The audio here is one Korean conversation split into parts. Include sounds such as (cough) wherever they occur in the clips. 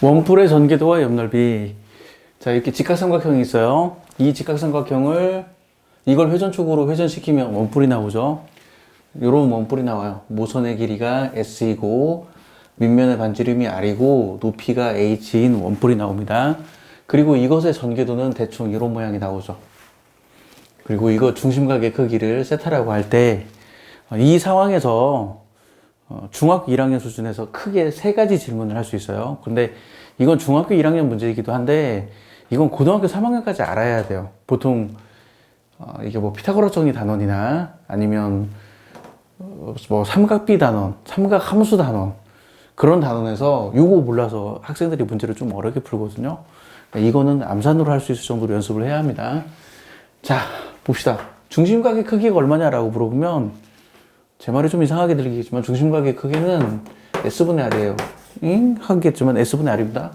원뿔의 전개도와 옆넓이. 자, 이렇게 직각삼각형이 있어요. 이 직각삼각형을 이걸 회전축으로 회전시키면 원뿔이 나오죠. 요런 원뿔이 나와요. 모선의 길이가 S이고 밑면의 반지름이 R이고 높이가 H인 원뿔이 나옵니다. 그리고 이것의 전개도는 대충 이런 모양이 나오죠. 그리고 이거 중심각의 크기를 세타라고 할 때 이 상황에서 어, 중학교 1학년 수준에서 크게 세 가지 질문을 할 수 있어요. 근데 이건 중학교 1학년 문제이기도 한데 이건 고등학교 3학년까지 알아야 돼요. 보통 어, 이게 뭐 피타고라 정리 단원이나 아니면 어, 뭐 삼각비 단원, 삼각 함수 단원 그런 단원에서 요거 몰라서 학생들이 문제를 좀 어렵게 풀거든요. 그러니까 이거는 암산으로 할 수 있을 정도로 연습을 해야 합니다. 자, 봅시다. 중심각의 크기가 얼마냐라고 물어보면 제 말이 좀 이상하게 들리겠지만 중심각의 크기는 S분의 R이에요. 응? 하겠지만 S분의 R입니다.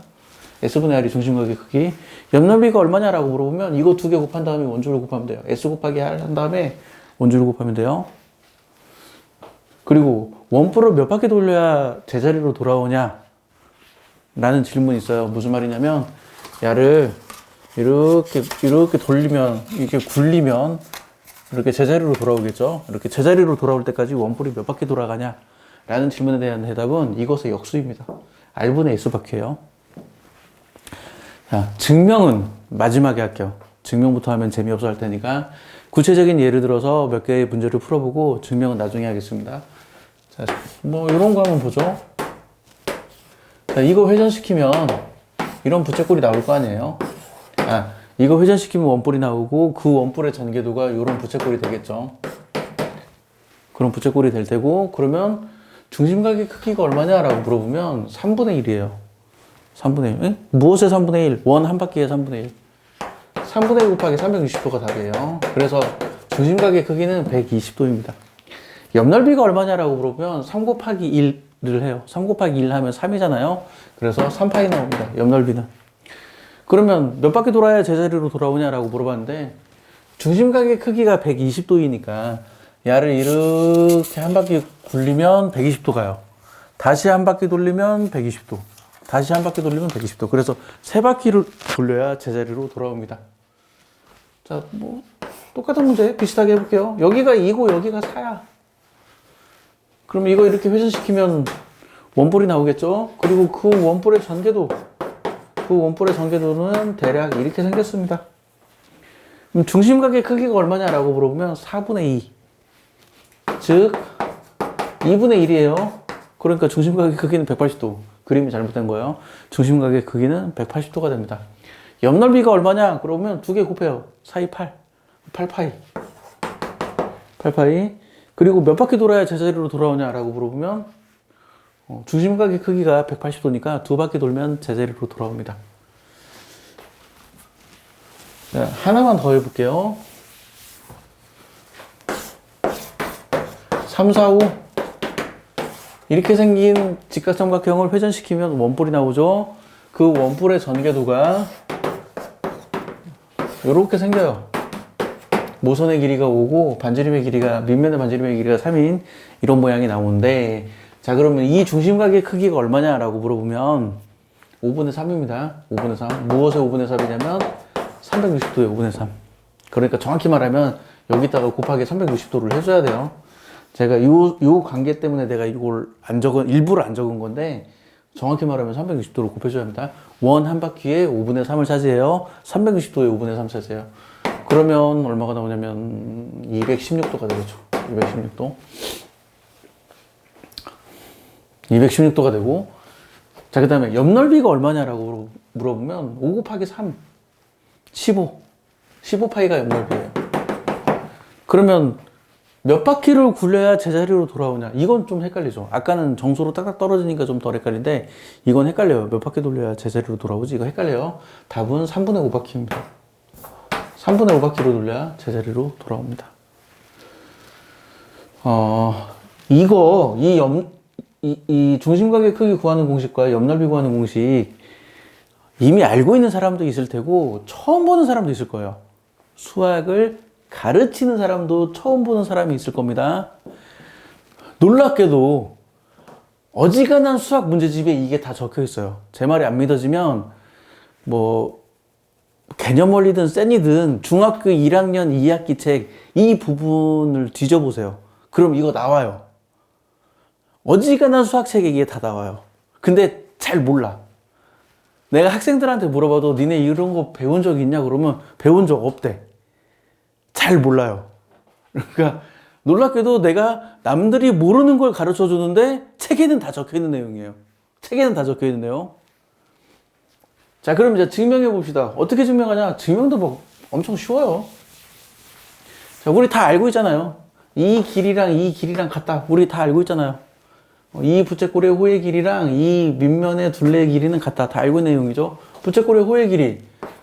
S분의 R이 중심각의 크기. 옆넓이가 얼마냐라고 물어보면 이거 두 개 곱한 다음에 원줄을 곱하면 돼요. S 곱하기 R 한 다음에 원줄을 곱하면 돼요. 그리고 원뿔을 몇 바퀴 돌려야 제자리로 돌아오냐? 라는 질문이 있어요. 무슨 말이냐면, 야를 이렇게, 이렇게 돌리면, 이렇게 굴리면, 이렇게 제자리로 돌아오겠죠? 이렇게 제자리로 돌아올 때까지 원뿔이 몇 바퀴 돌아가냐? 라는 질문에 대한 대답은 이것의 역수입니다. R분의 S바퀴예요. 자, 증명은 마지막에 할게요. 증명부터 하면 재미없어 할 테니까 구체적인 예를 들어서 몇 개의 문제를 풀어보고 증명은 나중에 하겠습니다. 자, 뭐 이런 거 한번 보죠. 자, 이거 회전시키면 이런 부채꼴이 나올 거 아니에요. 아, 이거 회전시키면 원뿔이 나오고 그 원뿔의 전개도가 이런 부채꼴이 되겠죠. 그런 부채꼴이 될 테고 그러면 중심각의 크기가 얼마냐라고 물어보면 3분의 1이에요. 3분의 1. 응? 무엇의 3분의 1? 원 한 바퀴의 3분의 1. 3분의 1 곱하기 360도가 답이에요. 그래서 중심각의 크기는 120도입니다. 옆넓이가 얼마냐라고 물어보면 3 곱하기 1을 해요. 3 곱하기 1 하면 3이잖아요. 그래서 3파이 나옵니다. 옆넓이는. 그러면 몇 바퀴 돌아야 제자리로 돌아오냐라고 물어봤는데 중심각의 크기가 120도이니까 야를 이렇게 한 바퀴 굴리면 120도 가요. 다시 한 바퀴 돌리면 120도. 다시 한 바퀴 돌리면 120도. 그래서 세 바퀴를 돌려야 제자리로 돌아옵니다. 자, 뭐 똑같은 문제 비슷하게 해볼게요. 여기가 2고 여기가 4야. 그럼 이거 이렇게 회전시키면 원뿔이 나오겠죠? 그리고 그 원뿔의 전개도, 그 원뿔의 전개도는 대략 이렇게 생겼습니다. 중심각의 크기가 얼마냐라고 물어보면 4분의 2. 즉, 2분의 1이에요. 그러니까 중심각의 크기는 180도. 그림이 잘못된 거예요. 중심각의 크기는 180도가 됩니다. 옆넓이가 얼마냐? 그러면 두 개 곱해요. 4, 2, 8. 8파이. 8파이. 그리고 몇 바퀴 돌아야 제자리로 돌아오냐라고 물어보면 어, 중심각의 크기가 180도니까 두 바퀴 돌면 제자리로 돌아옵니다. 네, 하나만 더 해볼게요. 3, 4, 5. 이렇게 생긴 직각삼각형을 회전시키면 원뿔이 나오죠. 그 원뿔의 전개도가 이렇게 생겨요. 모선의 길이가 5고 반지름의 길이가 밑면의 반지름의 길이가 3인 이런 모양이 나오는데 자 그러면 이 중심각의 크기가 얼마냐라고 물어보면 5분의 3입니다. 5분의 3. 무엇의 5분의 3이냐면 360도의 5분의 3. 그러니까 정확히 말하면 여기다가 곱하기 360도를 해줘야 돼요. 제가 요, 요 관계 때문에 내가 이걸 안 적은, 일부러 안 적은 건데, 정확히 말하면 360도로 곱해줘야 합니다. 원 한 바퀴에 5분의 3을 차지해요. 360도에 5분의 3 차지해요. 그러면 얼마가 나오냐면 216도가 되겠죠. 216도. 216도가 되고, 자, 그 다음에 옆 넓이가 얼마냐라고 물어보면 5 곱하기 3, 15. 15파이가 옆 넓이에요. 그러면 몇 바퀴를 굴려야 제자리로 돌아오냐? 이건 좀 헷갈리죠. 아까는 정수로 딱딱 떨어지니까 좀 덜 헷갈린데, 이건 헷갈려요. 몇 바퀴 돌려야 제자리로 돌아오지? 이거 헷갈려요. 답은 3분의 5바퀴입니다. 3분의 5바퀴로 돌려야 제자리로 돌아옵니다. 어, 이거, 이 옆, 이, 이 중심각의 크기 구하는 공식과 옆 넓이 구하는 공식, 이미 알고 있는 사람도 있을 테고, 처음 보는 사람도 있을 거예요. 수학을 가르치는 사람도 처음 보는 사람이 있을 겁니다. 놀랍게도 어지간한 수학 문제집에 이게 다 적혀 있어요. 제 말이 안 믿어지면 뭐 개념 원리든 센이든 중학교 1학년 2학기 책 이 부분을 뒤져보세요. 그럼 이거 나와요. 어지간한 수학책에 이게 다 나와요. 근데 잘 몰라. 내가 학생들한테 물어봐도 니네 이런 거 배운 적 있냐 그러면 배운 적 없대. 잘 몰라요. (laughs) 그러니까 놀랍게도 내가 남들이 모르는 걸 가르쳐 주는데 책에는 다 적혀 있는 내용이에요. 책에는 다 적혀 있는데요. 자, 그럼 이제 증명해 봅시다. 어떻게 증명하냐? 증명도 뭐 엄청 쉬워요. 자, 우리 다 알고 있잖아요. 이 길이랑 이 길이랑 같다. 우리 다 알고 있잖아요. 어, 이 부채꼴의 호의 길이랑 이 밑면의 둘레의 길이는 같다. 다 알고 있는 내용이죠. 부채꼴의 호의 길이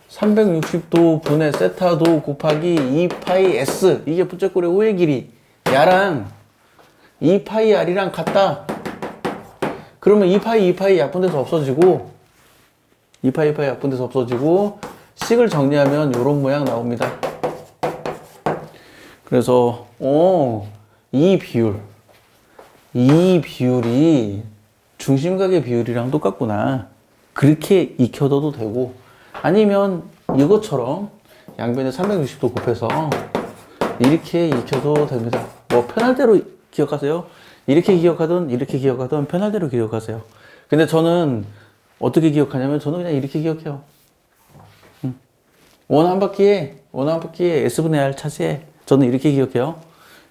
360도 분의 세타도 곱하기 2파이 s 이게 부채꼴의 호의 길이 야랑 2파이 r이랑 같다. 그러면 2파이 2파이 약분돼서 없어지고 2파이 2파이 약분돼서 없어지고 식을 정리하면 이런 모양 나옵니다. 그래서 어, 이 비율 이 비율이 중심각의 비율이랑 똑같구나. 그렇게 익혀둬도 되고, 아니면 이것처럼 양변에 360도 곱해서 이렇게 익혀도 됩니다. 뭐 편할 대로 기억하세요. 이렇게 기억하든 이렇게 기억하든 편할 대로 기억하세요. 근데 저는 어떻게 기억하냐면 저는 그냥 이렇게 기억해요. 음. 원한 바퀴에 원 한 바퀴에 s분의 r 차지해. 저는 이렇게 기억해요.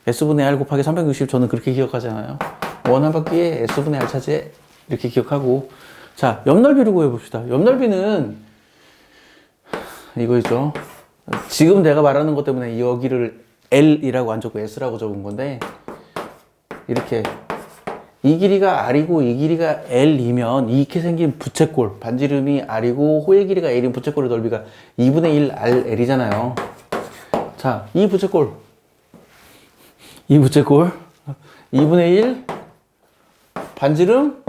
S분의 r 곱하기 360 저는 그렇게 기억하잖아요. 원 한 바퀴에 s분의 r 차지해. 이렇게 기억하고 자 옆넓이를 구해봅시다. 옆넓이는 이거죠. 지금 내가 말하는 것 때문에 여기를 L이라고 안 적고 S라고 적은 건데 이렇게 이 길이가 R이고 이 길이가 L이면 이렇게 생긴 부채꼴 반지름이 R이고 호의 길이가 L인 부채꼴의 넓이가 2분의 1 RL이잖아요. 자, 이 부채꼴 이 부채꼴 2분의 1 반지름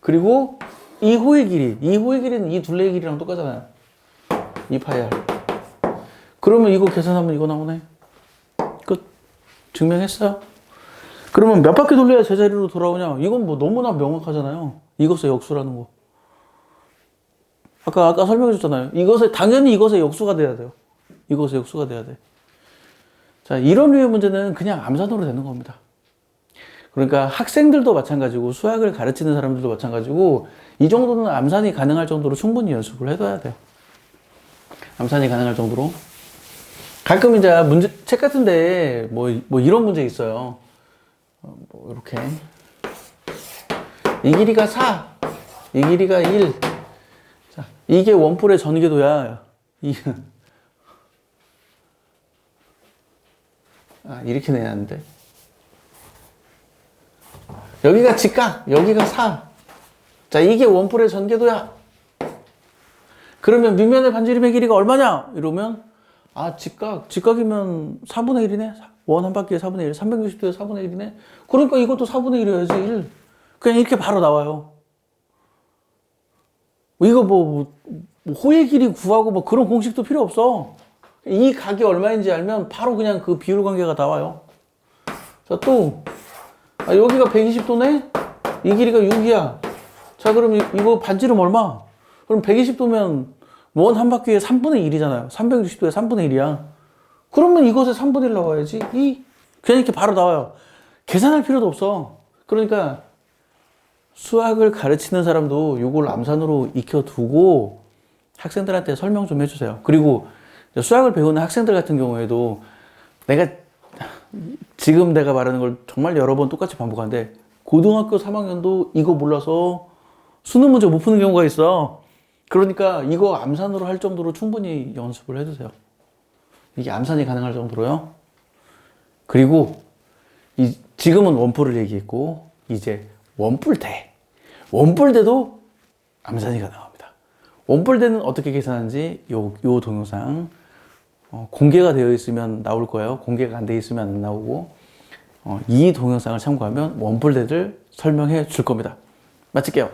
그리고 이 호의 길이 이 호의 길이는 이 둘레의 길이랑 똑같잖아요. 2파이 R 그러면 이거 계산하면 이거 나오네. 끝. 증명했어요. 그러면 몇 바퀴 돌려야 제자리로 돌아오냐? 이건 뭐 너무나 명확하잖아요. 이것의 역수라는 거. 아까 아까 설명해 줬잖아요. 이것의 당연히 이것의 역수가 돼야 돼요. 이것의 역수가 돼야 돼. 자, 이런 류의 문제는 그냥 암산으로 되는 겁니다. 그러니까 학생들도 마찬가지고 수학을 가르치는 사람들도 마찬가지고 이 정도는 암산이 가능할 정도로 충분히 연습을 해둬야 돼요. 암산이 가능할 정도로. 가끔 이제 문제 책 같은데 뭐, 뭐 이런 문제 있어요. 어, 뭐 이렇게 이 길이가 4, 이 길이가 1. 자, 이게 원뿔의 전개도야. 이 아, 이렇게 내야 하는데. 여기가 직각, 여기가 4. 자, 이게 원뿔의 전개도야. 그러면 밑면의 반지름의 길이가 얼마냐? 이러면 아, 직각. 직각이면 4분의 1이네. 원 한 바퀴에 4분의 1. 360도에 4분의 1이네. 그러니까 이것도 4분의 1이어야지. 1. 그냥 이렇게 바로 나와요. 이거 뭐, 뭐 호의 길이 구하고 뭐 그런 공식도 필요 없어. 이 각이 얼마인지 알면 바로 그냥 그 비율 관계가 나와요. 자, 또, 아, 여기가 120도네? 이 길이가 6이야. 자, 그럼 이, 이거 반지름 얼마? 그럼 120도면 원 한 바퀴에 3분의 1이잖아요. 360도에 3분의 1이야. 그러면 이것에 3분의 1 나와야지. 이 그냥 이렇게 바로 나와요. 계산할 필요도 없어. 그러니까 수학을 가르치는 사람도 이걸 암산으로 익혀두고 학생들한테 설명 좀 해주세요. 그리고 수학을 배우는 학생들 같은 경우에도 내가 지금 내가 말하는 걸 정말 여러 번 똑같이 반복하는데 고등학교 3학년도 이거 몰라서 수능 문제 못 푸는 경우가 있어. 그러니까 이거 암산으로 할 정도로 충분히 연습을 해주세요. 이게 암산이 가능할 정도로요. 그리고 이, 지금은 원뿔을 얘기했고 이제 원뿔대. 원뿔대도 암산이 가능합니다. 원뿔대는 어떻게 계산하는지 요, 요 동영상 어, 공개가 되어 있으면 나올 거예요. 공개가 안 되어 있으면 안 나오고 어, 이 동영상을 참고하면 원뿔대를 설명해 줄 겁니다. 마칠게요.